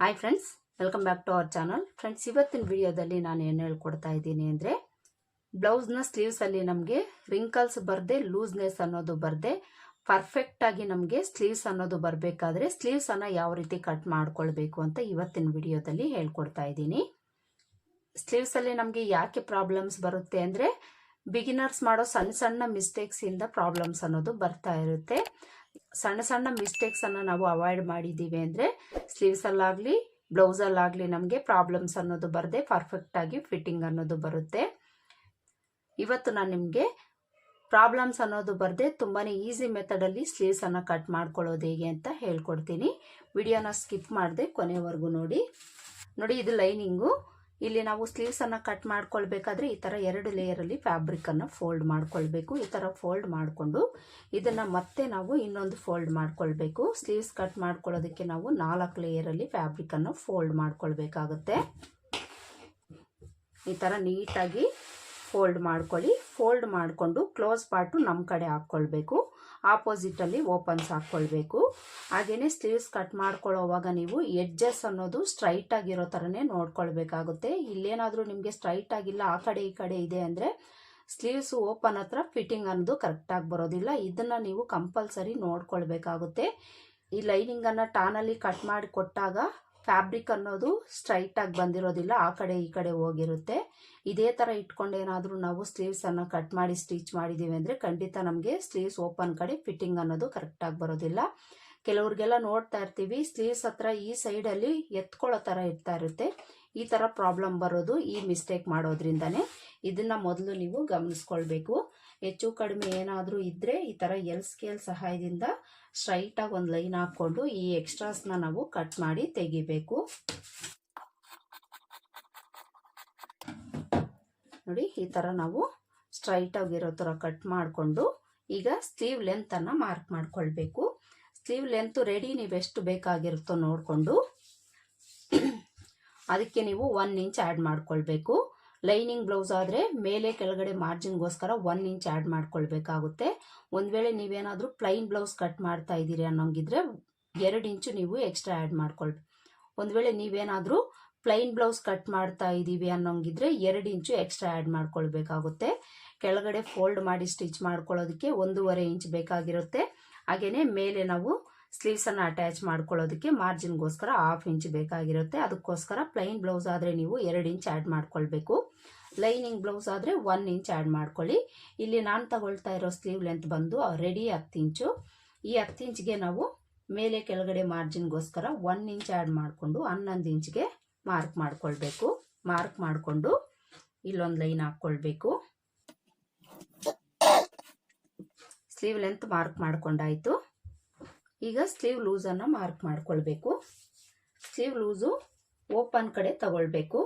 Hi friends welcome back to our channel friends ಇವತ್ತಿನ ವಿಡಿಯೋದಲ್ಲಿ ನಾನು ಏನು ಹೇಳ್ಕೊಡ್ತಾ ಇದ್ದೀನಿ ಅಂದರೆ ಬ್ಲೌಸ್ನ ಸ್ಲೀವ್ಸಲ್ಲಿ ನಮಗೆ ರಿಂಕಲ್ಸ್ ಬರದೆ ಲೂಸ್ನೆಸ್ ಅನ್ನೋದು ಬರದೆ ಪರ್ಫೆಕ್ಟಾಗಿ ನಮಗೆ ಸ್ಲೀವ್ಸ್ ಅನ್ನೋದು ಬರಬೇಕಾದ್ರೆ ಸ್ಲೀವ್ಸನ್ನು ಯಾವ ರೀತಿ ಕಟ್ ಮಾಡ್ಕೊಳ್ಬೇಕು ಅಂತ ಇವತ್ತಿನ ವಿಡಿಯೋದಲ್ಲಿ ಹೇಳ್ಕೊಡ್ತಾ ಇದ್ದೀನಿ. ಸ್ಲೀವ್ಸಲ್ಲಿ ನಮಗೆ ಯಾಕೆ ಪ್ರಾಬ್ಲಮ್ಸ್ ಬರುತ್ತೆ ಅಂದರೆ ಬಿಗಿನರ್ಸ್ ಮಾಡೋ ಸಣ್ಣ ಸಣ್ಣ ಮಿಸ್ಟೇಕ್ಸಿಂದ ಪ್ರಾಬ್ಲಮ್ಸ್ ಅನ್ನೋದು ಬರ್ತಾ ಇರುತ್ತೆ. ಸಣ್ಣ ಸಣ್ಣ ಮಿಸ್ಟೇಕ್ಸನ್ನು ನಾವು ಅವಾಯ್ಡ್ ಮಾಡಿದ್ದೀವಿ ಅಂದರೆ ಸ್ಲೀವ್ಸಲ್ಲಾಗಲಿ ಬ್ಲೌಸಲ್ಲಾಗಲಿ ನಮಗೆ ಪ್ರಾಬ್ಲಮ್ಸ್ ಅನ್ನೋದು ಬರದೆ ಪರ್ಫೆಕ್ಟಾಗಿ ಫಿಟ್ಟಿಂಗ್ ಅನ್ನೋದು ಬರುತ್ತೆ. ಇವತ್ತು ನಾನು ನಿಮಗೆ ಪ್ರಾಬ್ಲಮ್ಸ್ ಅನ್ನೋದು ಬರದೆ ತುಂಬಾ ಈಸಿ ಮೆಥಡಲ್ಲಿ ಸ್ಲೀವ್ಸನ್ನು ಕಟ್ ಮಾಡ್ಕೊಳ್ಳೋದು ಹೇಗೆ ಅಂತ ಹೇಳ್ಕೊಡ್ತೀನಿ. ವಿಡಿಯೋನ ಸ್ಕಿಪ್ ಮಾಡದೆ ಕೊನೆವರೆಗೂ ನೋಡಿ. ನೋಡಿ ಇದು ಲೈನಿಂಗು ಇಲ್ಲಿ ನಾವು ಸ್ಲೀವ್ಸನ್ನು ಕಟ್ ಮಾಡ್ಕೊಳ್ಬೇಕಾದ್ರೆ ಈ ಥರ ಎರಡು ಲೇಯರಲ್ಲಿ ಫ್ಯಾಬ್ರಿಕನ್ನು ಫೋಲ್ಡ್ ಮಾಡ್ಕೊಳ್ಬೇಕು. ಈ ಥರ ಫೋಲ್ಡ್ ಮಾಡಿಕೊಂಡು ಇದನ್ನು ಮತ್ತೆ ನಾವು ಇನ್ನೊಂದು ಫೋಲ್ಡ್ ಮಾಡ್ಕೊಳ್ಬೇಕು. ಸ್ಲೀವ್ಸ್ ಕಟ್ ಮಾಡ್ಕೊಳ್ಳೋದಕ್ಕೆ ನಾವು ನಾಲ್ಕು ಲೇಯರಲ್ಲಿ ಫ್ಯಾಬ್ರಿಕನ್ನು ಫೋಲ್ಡ್ ಮಾಡ್ಕೊಳ್ಬೇಕಾಗುತ್ತೆ. ಈ ಥರ ನೀಟಾಗಿ ಫೋಲ್ಡ್ ಮಾಡ್ಕೊಳ್ಳಿ. ಫೋಲ್ಡ್ ಮಾಡಿಕೊಂಡು ಕ್ಲೋಸ್ ಪಾರ್ಟು ನಮ್ಮ ಕಡೆ ಹಾಕ್ಕೊಳ್ಬೇಕು. ಆಪೋಸಿಟಲ್ಲಿ ಓಪನ್ಸ್ ಹಾಕ್ಕೊಳ್ಬೇಕು ಹಾಗೆಯೇ ಸ್ಲೀವ್ಸ್ ಕಟ್ ಮಾಡ್ಕೊಳ್ಳೋವಾಗ ನೀವು ಎಡ್ಜಸ್ ಅನ್ನೋದು ಸ್ಟ್ರೈಟ್ ಆಗಿರೋ ಥರನೇ ನೋಡ್ಕೊಳ್ಬೇಕಾಗುತ್ತೆ. ಇಲ್ಲೇನಾದರೂ ನಿಮಗೆ ಸ್ಟ್ರೈಟ್ ಆಗಿಲ್ಲ, ಆ ಕಡೆ ಈ ಕಡೆ ಇದೆ ಅಂದರೆ ಸ್ಲೀವ್ಸ್ ಓಪನ್ ಹತ್ರ ಫಿಟ್ಟಿಂಗ್ ಅನ್ನೋದು ಕರೆಕ್ಟಾಗಿ ಬರೋದಿಲ್ಲ. ಇದನ್ನು ನೀವು ಕಂಪಲ್ಸರಿ ನೋಡ್ಕೊಳ್ಬೇಕಾಗುತ್ತೆ. ಈ ಲೈನಿಂಗನ್ನು ಟಾನಲ್ಲಿ ಕಟ್ ಮಾಡಿ ಕೊಟ್ಟಾಗ ಫ್ಯಾಬ್ರಿಕ್ ಅನ್ನೋದು ಸ್ಟ್ರೈಟಾಗಿ ಬಂದಿರೋದಿಲ್ಲ, ಆ ಕಡೆ ಈ ಕಡೆ ಹೋಗಿರುತ್ತೆ. ಇದೇ ಥರ ಇಟ್ಕೊಂಡು ಏನಾದರೂ ನಾವು ಸ್ಲೀವ್ಸನ್ನು ಕಟ್ ಮಾಡಿ ಸ್ಟಿಚ್ ಮಾಡಿದ್ದೀವಿ ಅಂದರೆ ಖಂಡಿತ ನಮಗೆ ಸ್ಲೀವ್ಸ್ ಓಪನ್ ಕಡೆ ಫಿಟ್ಟಿಂಗ್ ಅನ್ನೋದು ಕರೆಕ್ಟಾಗಿ ಬರೋದಿಲ್ಲ. ಕೆಲವ್ರಿಗೆಲ್ಲ ನೋಡ್ತಾ ಇರ್ತೀವಿ, ಸ್ಲೀವ್ಸ್ ಹತ್ರ ಈ ಸೈಡಲ್ಲಿ ಎತ್ಕೊಳ್ಳೋ ಥರ ಇರ್ತಾ ಇರುತ್ತೆ. ಈ ಥರ ಪ್ರಾಬ್ಲಮ್ ಬರೋದು ಈ ಮಿಸ್ಟೇಕ್ ಮಾಡೋದ್ರಿಂದನೇ. ಇದನ್ನು ಮೊದಲು ನೀವು ಗಮನಿಸ್ಕೊಳ್ಬೇಕು. ಹೆಚ್ಚು ಕಡಿಮೆ ಏನಾದರೂ ಇದ್ದರೆ ಈ ಥರ ಎಲ್ ಸ್ಕೇಲ್ ಸಹಾಯದಿಂದ ಸ್ಟ್ರೈಟಾಗಿ ಒಂದು ಲೈನ್ ಹಾಕ್ಕೊಂಡು ಈ ಎಕ್ಸ್ಟ್ರಾಸ್ನ ನಾವು ಕಟ್ ಮಾಡಿ ತೆಗಿಬೇಕು. ನೋಡಿ, ಈ ಥರ ನಾವು ಸ್ಟ್ರೈಟಾಗಿರೋ ಥರ ಕಟ್ ಮಾಡಿಕೊಂಡು ಈಗ ಸ್ಲೀವ್ ಲೆಂತನ್ನು ಮಾರ್ಕ್ ಮಾಡ್ಕೊಳ್ಬೇಕು. ಸ್ಲೀವ್ ಲೆಂತು ರೆಡಿ ನೀವು ಎಷ್ಟು ಬೇಕಾಗಿರುತ್ತೋ ನೋಡಿಕೊಂಡು ಅದಕ್ಕೆ ನೀವು ಒನ್ ಇಂಚ್ ಆ್ಯಡ್ ಮಾಡ್ಕೊಳ್ಬೇಕು. ಲೈನಿಂಗ್ ಬ್ಲೌಸ್ ಆದರೆ ಮೇಲೆ ಕೆಳಗಡೆ ಮಾರ್ಜಿನ್ಗೋಸ್ಕರ ಒನ್ ಇಂಚ್ ಆ್ಯಡ್ ಮಾಡ್ಕೊಳ್ಬೇಕಾಗುತ್ತೆ. ಒಂದು ವೇಳೆ ನೀವೇನಾದರೂ ಪ್ಲೈನ್ ಬ್ಲೌಸ್ ಕಟ್ ಮಾಡ್ತಾ ಇದ್ದೀರಿ ಅನ್ನೋಂಗಿದ್ರೆ ಎರಡು ಇಂಚು ನೀವು ಎಕ್ಸ್ಟ್ರಾ ಆ್ಯಡ್ ಮಾಡ್ಕೊಳ್ಬೇಕು ಒಂದು ವೇಳೆ ನೀವೇನಾದರೂ ಪ್ಲೈನ್ ಬ್ಲೌಸ್ ಕಟ್ ಮಾಡ್ತಾ ಇದ್ದೀವಿ ಅನ್ನೋಂಗಿದ್ರೆ ಎರಡು ಇಂಚು ಎಕ್ಸ್ಟ್ರಾ ಆ್ಯಡ್ ಮಾಡ್ಕೊಳ್ಬೇಕಾಗುತ್ತೆ. ಕೆಳಗಡೆ ಫೋಲ್ಡ್ ಮಾಡಿ ಸ್ಟಿಚ್ ಮಾಡ್ಕೊಳ್ಳೋದಕ್ಕೆ ಒಂದೂವರೆ ಇಂಚ್ ಬೇಕಾಗಿರುತ್ತೆ. ಹಾಗೆಯೇ ಮೇಲೆ ನಾವು ಸ್ಲೀವ್ಸನ್ನು ಅಟ್ಯಾಚ್ ಮಾಡ್ಕೊಳ್ಳೋದಕ್ಕೆ ಮಾರ್ಜಿನ್ಗೋಸ್ಕರ ಹಾಫ್ ಇಂಚ್ ಬೇಕಾಗಿರುತ್ತೆ. ಅದಕ್ಕೋಸ್ಕರ ಪ್ಲೈನ್ ಬ್ಲೌಸ್ ಆದರೆ ನೀವು ಎರಡು ಇಂಚ್ ಆ್ಯಡ್ ಮಾಡ್ಕೊಳ್ಬೇಕು. ಲೈನಿಂಗ್ ಬ್ಲೌಸ್ ಆದರೆ ಒನ್ ಇಂಚ್ ಆ್ಯಡ್ ಮಾಡ್ಕೊಳ್ಳಿ. ಇಲ್ಲಿ ನಾನು ತಗೊಳ್ತಾ ಇರೋ ಸ್ಲೀವ್ ಲೆಂತ್ ಬಂದು ರೆಡಿ ಹತ್ತು ಇಂಚು ಈ ಹತ್ತು ಇಂಚ್ಗೆ ನಾವು ಮೇಲೆ ಕೆಳಗಡೆ ಮಾರ್ಜಿನ್ಗೋಸ್ಕರ ಒನ್ ಇಂಚ್ ಆ್ಯಡ್ ಮಾಡಿಕೊಂಡು ಹನ್ನೊಂದು ಇಂಚ್ಗೆ ಮಾರ್ಕ್ ಮಾಡ್ಕೊಳ್ಬೇಕು. ಮಾರ್ಕ್ ಮಾಡಿಕೊಂಡು ಇಲ್ಲೊಂದು ಲೈನ್ ಹಾಕ್ಕೊಳ್ಬೇಕು. ಸ್ಲೀವ್ ಲೆಂತ್ ಮಾರ್ಕ್ ಮಾಡ್ಕೊಂಡಾಯಿತು. ಈಗ ಸ್ಲೀವ್ ಲೂಸನ್ನು ಮಾರ್ಕ್ ಮಾಡ್ಕೊಳ್ಬೇಕು. ಸ್ಲೀವ್ ಲೂಸು ಓಪನ್ ಕಡೆ ತಗೊಳ್ಬೇಕು.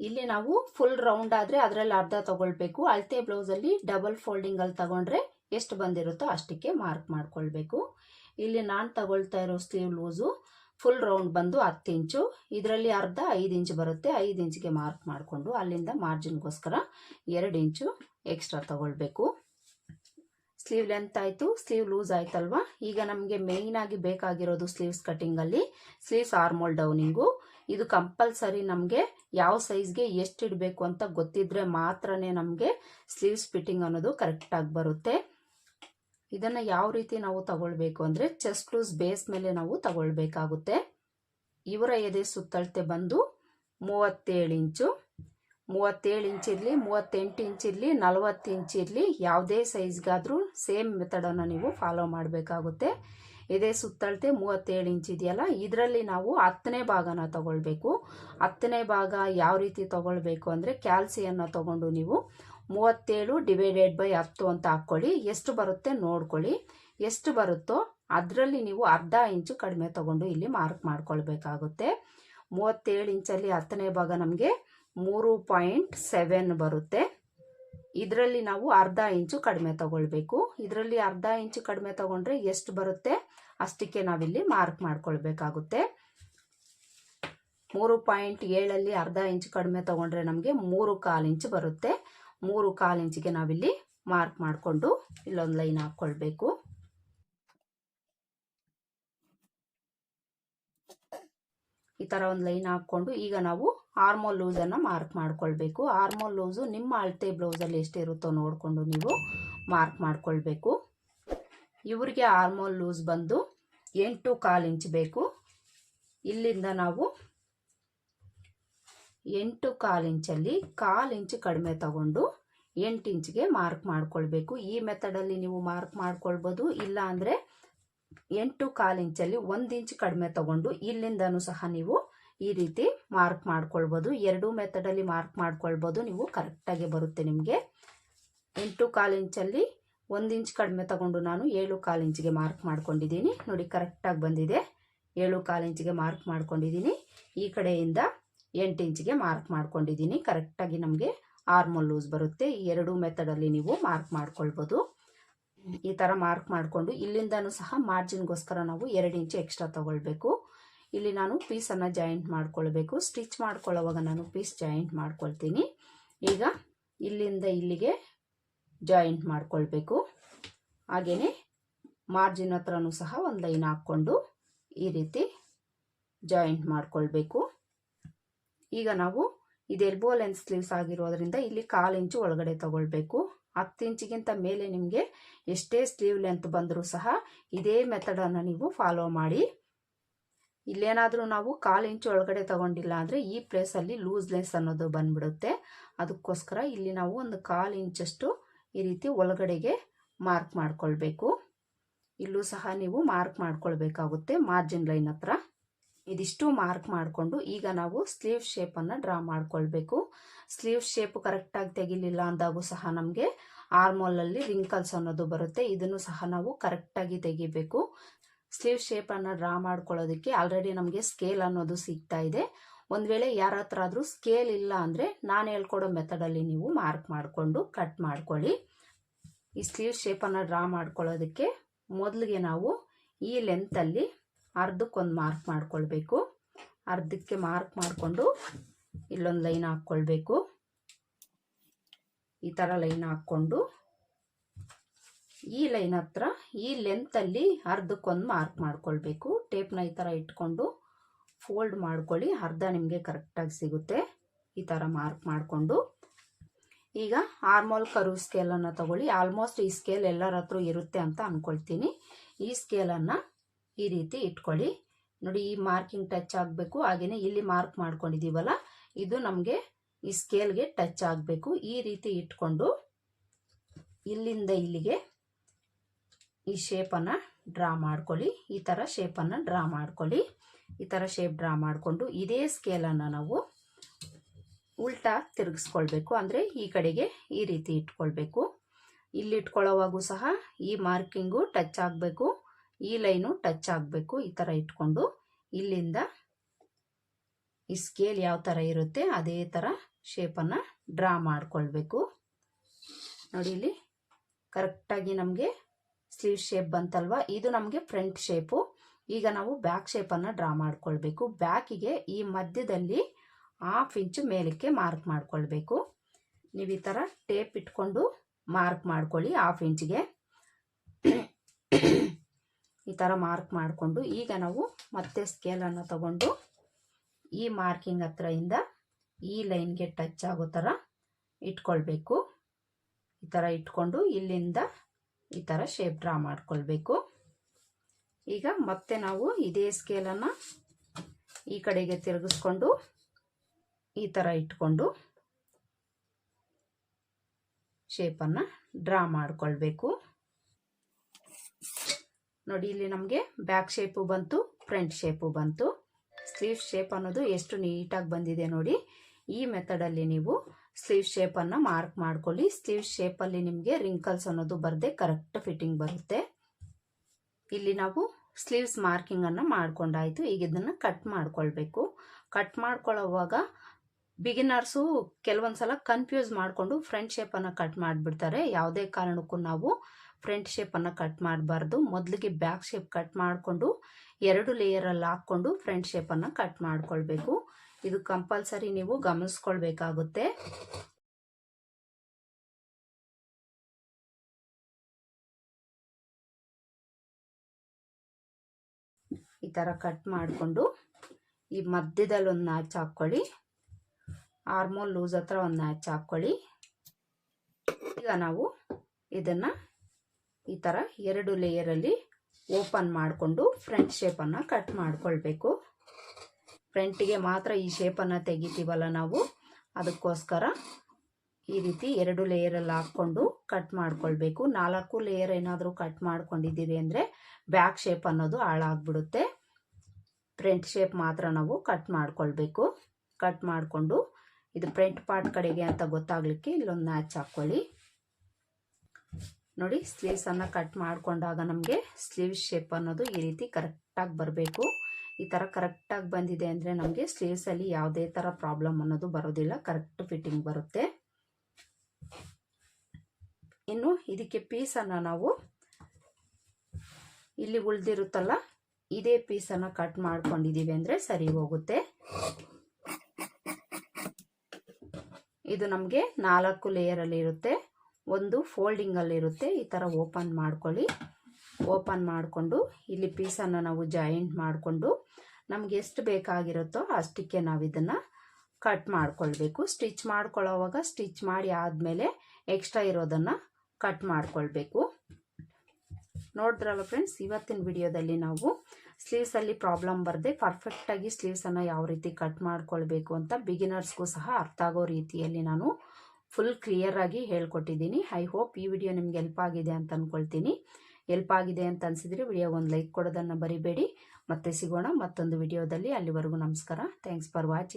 ಇಲ್ಲಿ ನಾವು ಫುಲ್ ರೌಂಡ್ ಆದರೆ ಅದರಲ್ಲಿ ಅರ್ಧ ತಗೊಳ್ಬೇಕು. ಅಳತೆ ಬ್ಲೌಸಲ್ಲಿ ಡಬಲ್ ಫೋಲ್ಡಿಂಗಲ್ಲಿ ತಗೊಂಡ್ರೆ ಎಷ್ಟು ಬಂದಿರುತ್ತೋ ಅಷ್ಟಕ್ಕೆ ಮಾರ್ಕ್ ಮಾಡ್ಕೊಳ್ಬೇಕು. ಇಲ್ಲಿ ನಾನು ತಗೊಳ್ತಾ ಇರೋ ಸ್ಲೀವ್ ಲೂಸು ಫುಲ್ ರೌಂಡ್ ಬಂದು ಹತ್ತು ಇಂಚು. ಇದರಲ್ಲಿ ಅರ್ಧ ಐದು ಇಂಚು ಬರುತ್ತೆ. ಐದು ಇಂಚಿಗೆ ಮಾರ್ಕ್ ಮಾಡಿಕೊಂಡು ಅಲ್ಲಿಂದ ಮಾರ್ಜಿನ್ಗೋಸ್ಕರ ಎರಡು ಇಂಚು ಎಕ್ಸ್ಟ್ರಾ ತಗೊಳ್ಬೇಕು. ಸ್ಲೀವ್ ಲೆಂತ್ ಆಯಿತು ಸ್ಲೀವ್ ಲೂಸ್ ಆಯ್ತಲ್ವಾ? ಈಗ ನಮಗೆ ಮೇಯ್ನ್ ಆಗಿ ಬೇಕಾಗಿರೋದು ಸ್ಲೀವ್ಸ್ ಕಟ್ಟಿಂಗಲ್ಲಿ ಸ್ಲೀವ್ಸ್ ಆರ್ಮೋಲ್ ಡೌನಿಂಗು ಇದು ಕಂಪಲ್ಸರಿ ನಮಗೆ ಯಾವ ಸೈಜ್ಗೆ ಎಷ್ಟು ಇಡಬೇಕು ಅಂತ ಗೊತ್ತಿದ್ರೆ ಮಾತ್ರನೇ ನಮಗೆ ಸ್ಲೀವ್ಸ್ ಫಿಟ್ಟಿಂಗ್ ಅನ್ನೋದು ಕರೆಕ್ಟಾಗಿ ಬರುತ್ತೆ. ಇದನ್ನು ಯಾವ ರೀತಿ ನಾವು ತಗೊಳ್ಬೇಕು ಅಂದರೆ ಚೆಸ್ಟ್ ಲೂಸ್ ಬೇಸ್ ಮೇಲೆ ನಾವು ತಗೊಳ್ಬೇಕಾಗುತ್ತೆ. ಇವರ ಎದೆ ಸುತ್ತಳತೆ ಬಂದು ಮೂವತ್ತೇಳು ಇಂಚು ಮೂವತ್ತೇಳು ಇಂಚ್ ಇರಲಿ, ಮೂವತ್ತೆಂಟು ಇಂಚ್ ಇರಲಿ, ನಲವತ್ತು ಇಂಚ್ ಇರಲಿ, ಯಾವುದೇ ಸೈಜ್ಗಾದರೂ ಸೇಮ್ ಮೆಥಡನ್ನು ನೀವು ಫಾಲೋ ಮಾಡಬೇಕಾಗುತ್ತೆ. ಇದೇ ಸುತ್ತಳತೆ ಮೂವತ್ತೇಳು ಇಂಚ್ ಇದೆಯಲ್ಲ, ಇದರಲ್ಲಿ ನಾವು ಹತ್ತನೇ ಭಾಗನ ತಗೊಳ್ಬೇಕು. ಹತ್ತನೇ ಭಾಗ ಯಾವ ರೀತಿ ತಗೊಳ್ಬೇಕು ಅಂದರೆ ಕ್ಯಾಲ್ಸಿಯನ್ನು ತಗೊಂಡು ನೀವು ಮೂವತ್ತೇಳು ಡಿವೈಡೆಡ್ ಬೈ ಹತ್ತು ಅಂತ ಹಾಕ್ಕೊಳ್ಳಿ. ಎಷ್ಟು ಬರುತ್ತೆ ನೋಡ್ಕೊಳ್ಳಿ. ಎಷ್ಟು ಬರುತ್ತೋ ಅದರಲ್ಲಿ ನೀವು ಅರ್ಧ ಇಂಚು ಕಡಿಮೆ ತಗೊಂಡು ಇಲ್ಲಿ ಮಾರ್ಕ್ ಮಾಡ್ಕೊಳ್ಬೇಕಾಗುತ್ತೆ. ಮೂವತ್ತೇಳು ಇಂಚಲ್ಲಿ ಹತ್ತನೇ ಭಾಗ ನಮಗೆ ಮೂರು ಪಾಯಿಂಟ್ ಸೆವೆನ್ ಬರುತ್ತೆ. ಇದರಲ್ಲಿ ನಾವು ಅರ್ಧ ಇಂಚು ಕಡಿಮೆ ತಗೊಳ್ಬೇಕು. ಇದರಲ್ಲಿ ಅರ್ಧ ಇಂಚು ಕಡಿಮೆ ತಗೊಂಡ್ರೆ ಎಷ್ಟು ಬರುತ್ತೆ? ಅಷ್ಟಕ್ಕೆ ನಾವಿಲ್ಲಿ ಮಾರ್ಕ್ ಮಾಡ್ಕೊಳ್ಬೇಕಾಗುತ್ತೆ. ಮೂರು ಪಾಯಿಂಟ್ ಏಳಲ್ಲಿ ಅರ್ಧ ಇಂಚು ಕಡಿಮೆ ತಗೊಂಡ್ರೆ ನಮಗೆ ಮೂರು ಕಾಲು ಇಂಚು ಬರುತ್ತೆ. ಮೂರು ಕಾಲು ಇಂಚಿಗೆ ನಾವಿಲ್ಲಿ ಮಾರ್ಕ್ ಮಾಡಿಕೊಂಡು ಇಲ್ಲೊಂದು ಲೈನ್ ಹಾಕ್ಕೊಳ್ಬೇಕು. ಈ ಥರ ಒಂದು ಲೈನ್ ಹಾಕ್ಕೊಂಡು ಈಗ ನಾವು ಆರ್ಮೋಲ್ ಲೂಸನ್ನು ಮಾರ್ಕ್ ಮಾಡ್ಕೊಳ್ಬೇಕು. ಆರ್ಮೋಲ್ ಲೂಸು ನಿಮ್ಮ ಅಳತೆ ಬ್ಲೌಸಲ್ಲಿ ಎಷ್ಟಿರುತ್ತೋ ನೋಡಿಕೊಂಡು ನೀವು ಮಾರ್ಕ್ ಮಾಡ್ಕೊಳ್ಬೇಕು. ಇವರಿಗೆ ಆರ್ಮೋಲ್ ಲೂಸ್ ಬಂದು ಎಂಟು ಕಾಲು ಇಂಚ್ ಬೇಕು. ಇಲ್ಲಿಂದ ನಾವು ಎಂಟು ಕಾಲು ಇಂಚಲ್ಲಿ ಕಾಲು ಇಂಚು ಕಡಿಮೆ ತಗೊಂಡು ಎಂಟು ಇಂಚ್ಗೆ ಮಾರ್ಕ್ ಮಾಡ್ಕೊಳ್ಬೇಕು. ಈ ಮೆಥಡಲ್ಲಿ ನೀವು ಮಾರ್ಕ್ ಮಾಡ್ಕೊಳ್ಬೋದು. ಇಲ್ಲ ಅಂದರೆ ಎಂಟು ಕಾಲು ಇಂಚಲ್ಲಿ ಒಂದು ಇಂಚ್ ಕಡಿಮೆ ತಗೊಂಡು ಇಲ್ಲಿಂದನೂ ಸಹ ನೀವು ಈ ರೀತಿ ಮಾರ್ಕ್ ಮಾಡ್ಕೊಳ್ಬೋದು. ಎರಡೂ ಮೆಥಡಲ್ಲಿ ಮಾರ್ಕ್ ಮಾಡ್ಕೊಳ್ಬೋದು. ನೀವು ಕರೆಕ್ಟಾಗಿ ಬರುತ್ತೆ ನಿಮಗೆ. ಎಂಟು ಕಾಲು ಇಂಚಲ್ಲಿ ಒಂದು ಇಂಚ್ ಕಡಿಮೆ ತಗೊಂಡು ನಾನು ಏಳು ಕಾಲು ಇಂಚಿಗೆ ಮಾರ್ಕ್ ಮಾಡ್ಕೊಂಡಿದ್ದೀನಿ. ನೋಡಿ ಕರೆಕ್ಟಾಗಿ ಬಂದಿದೆ. ಏಳು ಕಾಲು ಇಂಚಿಗೆ ಮಾರ್ಕ್ ಮಾಡ್ಕೊಂಡಿದ್ದೀನಿ. ಈ ಕಡೆಯಿಂದ ಎಂಟು ಇಂಚಿಗೆ ಮಾರ್ಕ್ ಮಾಡ್ಕೊಂಡಿದ್ದೀನಿ. ಕರೆಕ್ಟಾಗಿ ನಮಗೆ ಆರ್ಮಲ್ ಲೂಸ್ ಬರುತ್ತೆ. ಈ ಎರಡೂ ಮೆಥಡಲ್ಲಿ ನೀವು ಮಾರ್ಕ್ ಮಾಡ್ಕೊಳ್ಬೋದು. ಈ ಥರ ಮಾರ್ಕ್ ಮಾಡಿಕೊಂಡು ಇಲ್ಲಿಂದನೂ ಸಹ ಮಾರ್ಜಿನ್ಗೋಸ್ಕರ ನಾವು ಎರಡು ಇಂಚು ಎಕ್ಸ್ಟ್ರಾ ತಗೊಳ್ಬೇಕು. ಇಲ್ಲಿ ನಾನು ಪೀಸನ್ನು ಜಾಯಿಂಟ್ ಮಾಡ್ಕೊಳ್ಬೇಕು. ಸ್ಟಿಚ್ ಮಾಡ್ಕೊಳ್ಳೋವಾಗ ನಾನು ಪೀಸ್ ಜಾಯಿಂಟ್ ಮಾಡ್ಕೊಳ್ತೀನಿ. ಈಗ ಇಲ್ಲಿಂದ ಇಲ್ಲಿಗೆ ಜಾಯಿಂಟ್ ಮಾಡ್ಕೊಳ್ಬೇಕು. ಹಾಗೆಯೇ ಮಾರ್ಜಿನ್ ಹತ್ರನೂ ಸಹ ಒಂದು ಲೈನ್ ಹಾಕ್ಕೊಂಡು ಈ ರೀತಿ ಜಾಯಿಂಟ್ ಮಾಡ್ಕೊಳ್ಬೇಕು. ಈಗ ನಾವು ಇದು ಎಲ್ಬೋ ಲೆನ್ಸ್ ಸ್ಲೀವ್ಸ್ ಆಗಿರೋದ್ರಿಂದ ಇಲ್ಲಿ ಕಾಲು ಇಂಚು ಒಳಗಡೆ ತಗೊಳ್ಬೇಕು. ಹತ್ತು ಇಂಚಿಗಿಂತ ಮೇಲೆ ನಿಮಗೆ ಎಷ್ಟೇ ಸ್ಲೀವ್ ಲೆಂತ್ ಬಂದರೂ ಸಹ ಇದೇ ಮೆಥಡನ್ನು ನೀವು ಫಾಲೋ ಮಾಡಿ. ಇಲ್ಲೇನಾದರೂ ನಾವು ಕಾಲು ಇಂಚು ಒಳಗಡೆ ತಗೊಂಡಿಲ್ಲ ಅಂದರೆ ಈ ಪ್ಲೇಸಲ್ಲಿ ಲೂಸ್ ಲೆನ್ಸ್ ಅನ್ನೋದು ಬಂದ್ಬಿಡುತ್ತೆ. ಅದಕ್ಕೋಸ್ಕರ ಇಲ್ಲಿ ನಾವು ಒಂದು ಕಾಲು ಇಂಚಷ್ಟು ಈ ರೀತಿ ಒಳಗಡೆಗೆ ಮಾರ್ಕ್ ಮಾಡ್ಕೊಳ್ಬೇಕು. ಇಲ್ಲೂ ಸಹ ನೀವು ಮಾರ್ಕ್ ಮಾಡ್ಕೊಳ್ಬೇಕಾಗುತ್ತೆ ಮಾರ್ಜಿನ್ ಲೈನ್ ಹತ್ರ. ಇದಿಷ್ಟು ಮಾರ್ಕ್ ಮಾಡಿಕೊಂಡು ಈಗ ನಾವು ಸ್ಲೀವ್ ಶೇಪನ್ನು ಡ್ರಾ ಮಾಡ್ಕೊಳ್ಬೇಕು. ಸ್ಲೀವ್ ಶೇಪ್ ಕರೆಕ್ಟಾಗಿ ತೆಗಿಲಿಲ್ಲ ಅಂದಾಗೂ ಸಹ ನಮಗೆ ಆರ್ಮೋಲಲ್ಲಿ ರಿಂಕಲ್ಸ್ ಅನ್ನೋದು ಬರುತ್ತೆ. ಇದನ್ನು ಸಹ ನಾವು ಕರೆಕ್ಟಾಗಿ ತೆಗಿಬೇಕು. ಸ್ಲೀವ್ ಶೇಪನ್ನು ಡ್ರಾ ಮಾಡ್ಕೊಳ್ಳೋದಕ್ಕೆ ಆಲ್ರೆಡಿ ನಮಗೆ ಸ್ಕೇಲ್ ಅನ್ನೋದು ಸಿಗ್ತಾ ಇದೆ. ಒಂದು ವೇಳೆ ಯಾರ ಹತ್ರ ಆದರೂ ಸ್ಕೇಲ್ ಇಲ್ಲ ಅಂದರೆ ನಾನು ಹೇಳ್ಕೊಡೋ ಮೆಥಡಲ್ಲಿ ನೀವು ಮಾರ್ಕ್ ಮಾಡಿಕೊಂಡು ಕಟ್ ಮಾಡ್ಕೊಳ್ಳಿ. ಈ ಸ್ಲೀವ್ ಶೇಪನ್ನು ಡ್ರಾ ಮಾಡ್ಕೊಳ್ಳೋದಕ್ಕೆ ಮೊದಲಿಗೆ ನಾವು ಈ ಲೆಂತಲ್ಲಿ ಅರ್ಧಕ್ಕೊಂದು ಮಾರ್ಕ್ ಮಾಡ್ಕೊಳ್ಬೇಕು. ಅರ್ಧಕ್ಕೆ ಮಾರ್ಕ್ ಮಾಡಿಕೊಂಡು ಇಲ್ಲೊಂದು ಲೈನ್ ಹಾಕ್ಕೊಳ್ಬೇಕು. ಈ ಥರ ಲೈನ್ ಹಾಕ್ಕೊಂಡು ಈ ಲೈನ್ ಹತ್ರ ಈ ಲೆಂತಲ್ಲಿ ಅರ್ಧಕ್ಕೊಂದು ಮಾರ್ಕ್ ಮಾಡ್ಕೊಳ್ಬೇಕು. ಟೇಪ್ನ ಈ ಥರ ಇಟ್ಕೊಂಡು ಫೋಲ್ಡ್ ಮಾಡ್ಕೊಳ್ಳಿ. ಅರ್ಧ ನಿಮಗೆ ಕರೆಕ್ಟಾಗಿ ಸಿಗುತ್ತೆ. ಈ ಥರ ಮಾರ್ಕ್ ಮಾಡಿಕೊಂಡು. ಈಗ ಆರ್ಮೋಲ್ ಕರು ಸ್ಕೇಲನ್ನು ತಗೊಳ್ಳಿ. ಆಲ್ಮೋಸ್ಟ್ ಈ ಸ್ಕೇಲ್ ಎಲ್ಲರ ಹತ್ರ ಇರುತ್ತೆ ಅಂತ ಅಂದ್ಕೊಳ್ತೀನಿ ಈ ಸ್ಕೇಲನ್ನು ಈ ರೀತಿ ಇಟ್ಕೊಳ್ಳಿ. ನೋಡಿ, ಈ ಮಾರ್ಕಿಂಗ್ ಟಚ್ ಆಗಬೇಕು. ಹಾಗೆಯೇ ಇಲ್ಲಿ ಮಾರ್ಕ್ ಮಾಡ್ಕೊಂಡಿದ್ದೀವಲ್ಲ ಇದು ನಮಗೆ ಈ ಸ್ಕೇಲ್ಗೆ ಟಚ್ ಆಗಬೇಕು. ಈ ರೀತಿ ಇಟ್ಕೊಂಡು ಇಲ್ಲಿಂದ ಇಲ್ಲಿಗೆ ಈ ಶೇಪನ್ನು ಡ್ರಾ ಮಾಡ್ಕೊಳ್ಳಿ. ಈ ಥರ ಶೇಪನ್ನು ಡ್ರಾ ಮಾಡ್ಕೊಳ್ಳಿ. ಈ ಥರ ಶೇಪ್ ಡ್ರಾ ಮಾಡಿಕೊಂಡು ಇದೇ ಸ್ಕೇಲನ್ನು ನಾವು ಉಲ್ಟಾ ತಿರುಗಿಸ್ಕೊಳ್ಬೇಕು. ಅಂದರೆ ಈ ಕಡೆಗೆ ಈ ರೀತಿ ಇಟ್ಕೊಳ್ಬೇಕು. ಇಲ್ಲಿ ಇಟ್ಕೊಳ್ಳೋವಾಗೂ ಸಹ ಈ ಮಾರ್ಕಿಂಗು ಟಚ್ ಆಗಬೇಕು. ಈ ಲೈನು ಟಚ್ ಆಗಬೇಕು. ಈ ಥರ ಇಟ್ಕೊಂಡು ಇಲ್ಲಿಂದ ಈ ಸ್ಕೇಲ್ ಯಾವ ಥರ ಇರುತ್ತೆ ಅದೇ ಥರ ಶೇಪನ್ನು ಡ್ರಾ ಮಾಡಿಕೊಳ್ಬೇಕು. ನೋಡಿ ಇಲ್ಲಿ ಕರೆಕ್ಟಾಗಿ ನಮಗೆ ಸ್ಲೀವ್ ಶೇಪ್ ಬಂತಲ್ವಾ? ಇದು ನಮಗೆ ಫ್ರಂಟ್ ಶೇಪು ಈಗ ನಾವು ಬ್ಯಾಕ್ ಶೇಪನ್ನು ಡ್ರಾ ಮಾಡ್ಕೊಳ್ಬೇಕು. ಬ್ಯಾಕಿಗೆ ಈ ಮಧ್ಯದಲ್ಲಿ ಹಾಫ್ ಇಂಚು ಮೇಲಕ್ಕೆ ಮಾರ್ಕ್ ಮಾಡ್ಕೊಳ್ಬೇಕು. ನೀವು ಈ ಥರ ಟೇಪ್ ಇಟ್ಕೊಂಡು ಮಾರ್ಕ್ ಮಾಡ್ಕೊಳ್ಳಿ ಹಾಫ್ ಇಂಚಿಗೆ ಈ ಥರ ಮಾರ್ಕ್ ಮಾಡಿಕೊಂಡು ಈಗ ನಾವು ಮತ್ತೆ ಸ್ಕೇಲನ್ನು ತಗೊಂಡು ಈ ಮಾರ್ಕಿಂಗ್ ಹತ್ರದಿಂದ ಈ ಲೈನ್ಗೆ ಟಚ್ ಆಗೋ ಥರ ಇಟ್ಕೊಳ್ಬೇಕು. ಈ ಥರ ಇಟ್ಕೊಂಡು ಇಲ್ಲಿಂದ ಈ ಥರ ಶೇಪ್ ಡ್ರಾ ಮಾಡ್ಕೊಳ್ಬೇಕು. ಈಗ ಮತ್ತೆ ನಾವು ಇದೇ ಸ್ಕೇಲನ್ನು ಈ ಕಡೆಗೆ ತಿರುಗಿಸ್ಕೊಂಡು ಈ ಥರ ಇಟ್ಕೊಂಡು ಶೇಪನ್ನು ಡ್ರಾ ಮಾಡ್ಕೊಳ್ಬೇಕು. ನೋಡಿ, ಇಲ್ಲಿ ನಮಗೆ ಬ್ಯಾಕ್ ಶೇಪು ಬಂತು ಫ್ರಂಟ್ ಶೇಪು ಬಂತು. ಸ್ಲೀವ್ ಶೇಪ್ ಅನ್ನೋದು ಎಷ್ಟು ನೀಟಾಗಿ ಬಂದಿದೆ ನೋಡಿ. ಈ ಮೆಥಡಲ್ಲಿ ನೀವು ಸ್ಲೀವ್ ಶೇಪನ್ನು ಮಾರ್ಕ್ ಮಾಡ್ಕೊಳ್ಳಿ. ಸ್ಲೀವ್ ಶೇಪಲ್ಲಿ ನಿಮಗೆ ರಿಂಕಲ್ಸ್ ಅನ್ನೋದು ಬರದೆ ಕರೆಕ್ಟ್ ಫಿಟ್ಟಿಂಗ್ ಬರುತ್ತೆ. ಇಲ್ಲಿ ನಾವು ಸ್ಲೀವ್ಸ್ ಮಾರ್ಕಿಂಗನ್ನು ಮಾಡ್ಕೊಂಡಾಯಿತು. ಈಗ ಇದನ್ನು ಕಟ್ ಮಾಡ್ಕೊಳ್ಬೇಕು. ಕಟ್ ಮಾಡ್ಕೊಳ್ಳೋವಾಗ ಬಿಗಿನರ್ಸು ಕೆಲವೊಂದು ಸಲ ಕನ್ಫ್ಯೂಸ್ ಮಾಡಿಕೊಂಡು ಫ್ರಂಟ್ ಶೇಪನ್ನು ಕಟ್ ಮಾಡಿಬಿಡ್ತಾರೆ. ಯಾವುದೇ ಕಾರಣಕ್ಕೂ ನಾವು ಫ್ರಂಟ್ ಶೇಪನ್ನು ಕಟ್ ಮಾಡಬಾರ್ದು. ಮೊದಲಿಗೆ ಬ್ಯಾಕ್ ಶೇಪ್ ಕಟ್ ಮಾಡಿಕೊಂಡು ಎರಡು ಲೇಯರಲ್ಲಿ ಹಾಕ್ಕೊಂಡು ಫ್ರಂಟ್ ಶೇಪನ್ನು ಕಟ್ ಮಾಡ್ಕೊಳ್ಬೇಕು. ಇದು ಕಂಪಲ್ಸರಿ ನೀವು ಗಮನಿಸ್ಕೊಳ್ಬೇಕಾಗುತ್ತೆ. ಈ ಥರ ಕಟ್ ಮಾಡಿಕೊಂಡು ಈ ಮಧ್ಯದಲ್ಲಿ ಒಂದು ನ್ಯಾಚ್ ಹಾಕ್ಕೊಳ್ಳಿ. ಆರ್ಮೋಲ್ ಲೂಸ್ ಹತ್ರ ಒಂದು ನ್ಯಾಚ್ ಹಾಕ್ಕೊಳ್ಳಿ. ಈಗ ನಾವು ಇದನ್ನು ಈ ಥರ ಎರಡು ಲೇಯರಲ್ಲಿ ಓಪನ್ ಮಾಡಿಕೊಂಡು ಫ್ರಂಟ್ ಶೇಪನ್ನು ಕಟ್ ಮಾಡ್ಕೊಳ್ಬೇಕು. ಫ್ರಂಟಿಗೆ ಮಾತ್ರ ಈ ಶೇಪನ್ನು ತೆಗಿತೀವಲ್ಲ ನಾವು? ಅದಕ್ಕೋಸ್ಕರ ಈ ರೀತಿ ಎರಡು ಲೇಯರಲ್ಲಿ ಹಾಕ್ಕೊಂಡು ಕಟ್ ಮಾಡ್ಕೊಳ್ಬೇಕು. ನಾಲ್ಕು ಲೇಯರ್ ಏನಾದರೂ ಕಟ್ ಮಾಡ್ಕೊಂಡಿದ್ದೀವಿ ಅಂದರೆ ಬ್ಯಾಕ್ ಶೇಪ್ ಅನ್ನೋದು ಹಾಳಾಗ್ಬಿಡುತ್ತೆ. ಫ್ರಂಟ್ ಶೇಪ್ ಮಾತ್ರ ನಾವು ಕಟ್ ಮಾಡ್ಕೊಳ್ಬೇಕು. ಕಟ್ ಮಾಡಿಕೊಂಡು ಇದು ಫ್ರಂಟ್ ಪಾರ್ಟ್ ಕಡೆಗೆ ಅಂತ ಗೊತ್ತಾಗಲಿಕ್ಕೆ ಇಲ್ಲೊಂದು ಮ್ಯಾಚ್ ಹಾಕ್ಕೊಳ್ಳಿ. ನೋಡಿ ಸ್ಲೀವ್ಸನ್ನು ಕಟ್ ಮಾಡಿಕೊಂಡಾಗ ನಮಗೆ ಸ್ಲೀವ್ ಶೇಪ್ ಅನ್ನೋದು ಈ ರೀತಿ ಕರೆಕ್ಟಾಗಿ ಬರಬೇಕು. ಈ ಥರ ಕರೆಕ್ಟಾಗಿ ಬಂದಿದೆ ಅಂದರೆ ನಮಗೆ ಸ್ಲೀವ್ಸಲ್ಲಿ ಯಾವುದೇ ಥರ ಪ್ರಾಬ್ಲಮ್ ಅನ್ನೋದು ಬರೋದಿಲ್ಲ. ಕರೆಕ್ಟ್ ಫಿಟ್ಟಿಂಗ್ ಬರುತ್ತೆ. ಇನ್ನು ಇದಕ್ಕೆ ಪೀಸನ್ನು ನಾವು ಇಲ್ಲಿ ಉಳಿದಿರುತ್ತಲ್ಲ, ಇದೇ ಪೀಸನ್ನು ಕಟ್ ಮಾಡ್ಕೊಂಡಿದ್ದೀವಿ ಅಂದರೆ ಸರಿ ಹೋಗುತ್ತೆ. ಇದು ನಮಗೆ ನಾಲ್ಕು ಲೇಯರಲ್ಲಿ ಇರುತ್ತೆ. ಒಂದು ಫೋಲ್ಡಿಂಗಲ್ಲಿ ಇರುತ್ತೆ. ಈ ಥರ ಓಪನ್ ಮಾಡ್ಕೊಳ್ಳಿ. ಓಪನ್ ಮಾಡಿಕೊಂಡು ಇಲ್ಲಿ ಪೀಸನ್ನು ನಾವು ಜಾಯಿಂಟ್ ಮಾಡಿಕೊಂಡು ನಮ್ಗೆ ಎಷ್ಟು ಬೇಕಾಗಿರುತ್ತೋ ಅಷ್ಟಕ್ಕೆ ನಾವು ಇದನ್ನು ಕಟ್ ಮಾಡ್ಕೊಳ್ಬೇಕು. ಸ್ಟಿಚ್ ಮಾಡ್ಕೊಳ್ಳೋವಾಗ ಸ್ಟಿಚ್ ಮಾಡಿ ಆದಮೇಲೆ ಎಕ್ಸ್ಟ್ರಾ ಇರೋದನ್ನು ಕಟ್ ಮಾಡ್ಕೊಳ್ಬೇಕು. ನೋಡಿದ್ರಲ್ಲ ಫ್ರೆಂಡ್ಸ್ ಇವತ್ತಿನ ವಿಡಿಯೋದಲ್ಲಿ ನಾವು ಸ್ಲೀವ್ಸಲ್ಲಿ ಪ್ರಾಬ್ಲಮ್ ಬರದೆ ಪರ್ಫೆಕ್ಟಾಗಿ ಸ್ಲೀವ್ಸನ್ನು ಯಾವ ರೀತಿ ಕಟ್ ಮಾಡ್ಕೊಳ್ಬೇಕು ಅಂತ ಬಿಗಿನರ್ಸ್ಗೂ ಸಹ ಅರ್ಥ ಆಗೋ ರೀತಿಯಲ್ಲಿ ನಾನು ಫುಲ್ ಕ್ಲಿಯರಾಗಿ ಹೇಳ್ಕೊಟ್ಟಿದ್ದೀನಿ. ಐ ಹೋಪ್ ಈ ವಿಡಿಯೋ ನಿಮ್ಗೆ ಹೆಲ್ಪ್ ಆಗಿದೆ ಅಂತ ಅಂದ್ಕೊಳ್ತೀನಿ ಹೆಲ್ಪ್ ಆಗಿದೆ ಅಂತ ಅನ್ಸಿದ್ರೆ ವಿಡಿಯೋ ಒಂದು ಲೈಕ್ ಕೊಡೋದನ್ನು ಬರಿಬೇಡಿ ಮತ್ತೆ ಸಿಗೋಣ ಮತ್ತೊಂದು ವಿಡಿಯೋದಲ್ಲಿ ಅಲ್ಲಿವರೆಗೂ ನಮಸ್ಕಾರ. Thanks for watching